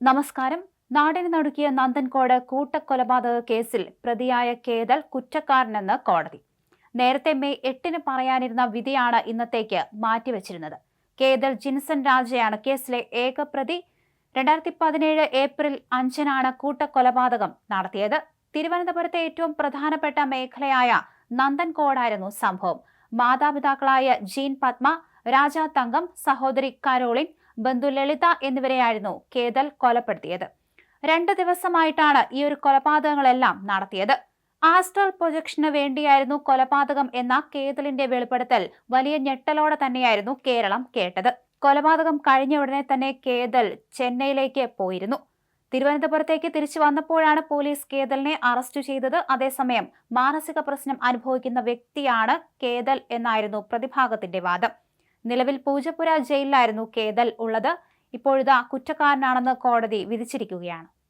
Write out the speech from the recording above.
നമസ്കാരം. നാടിന് നടുക്കിയ നന്ദൻകോട് കൂട്ടക്കൊലപാതക കേസിൽ പ്രതിയായ കേതൽ കുറ്റക്കാരനെന്ന് കോടതി. നേരത്തെ മെയ് എട്ടിന് പറയാനിരുന്ന വിധിയാണ് ഇന്നത്തേക്ക് മാറ്റിവെച്ചിരുന്നത്. കേതൽ ജിൻസൺ രാജയാണ് കേസിലെ ഏക പ്രതി. രണ്ടായിരത്തി പതിനേഴ് ഏപ്രിൽ അഞ്ചിനാണ് കൂട്ടക്കൊലപാതകം നടത്തിയത്. തിരുവനന്തപുരത്തെ ഏറ്റവും പ്രധാനപ്പെട്ട മേഖലയായ നന്ദൻകോടായിരുന്നു സംഭവം. മാതാപിതാക്കളായ ജീൻ പത്മ രാജാ തങ്കം സഹോദരി കരോളിൻ ബന്ധു ലളിത എന്നിവരെയായിരുന്നു കേതൽ കൊലപ്പെടുത്തിയത്. രണ്ട് ദിവസമായിട്ടാണ് ഈ ഒരു കൊലപാതകങ്ങളെല്ലാം നടത്തിയത്. ആസ്ട്രൽ പ്രൊജക്ഷന് വേണ്ടിയായിരുന്നു കൊലപാതകം എന്ന കേതലിന്റെ വെളിപ്പെടുത്തൽ വലിയ ഞെട്ടലോടെ തന്നെയായിരുന്നു കേരളം കേട്ടത്. കൊലപാതകം കഴിഞ്ഞ ഉടനെ തന്നെ കേതൽ ചെന്നൈയിലേക്ക് പോയിരുന്നു. തിരുവനന്തപുരത്തേക്ക് തിരിച്ചു വന്നപ്പോഴാണ് പോലീസ് കേതലിനെ അറസ്റ്റ് ചെയ്തത്. അതേസമയം മാനസിക പ്രശ്നം അനുഭവിക്കുന്ന വ്യക്തിയാണ് കേതൽ എന്നായിരുന്നു പ്രതിഭാഗത്തിന്റെ വാദം. നിലവിൽ പൂജപ്പുര ജയിലിലായിരുന്നു കേതൽ ഉള്ളത്. ഇപ്പോഴിതാ കുറ്റക്കാരനാണെന്ന് കോടതി വിധിച്ചിരിക്കുകയാണ്.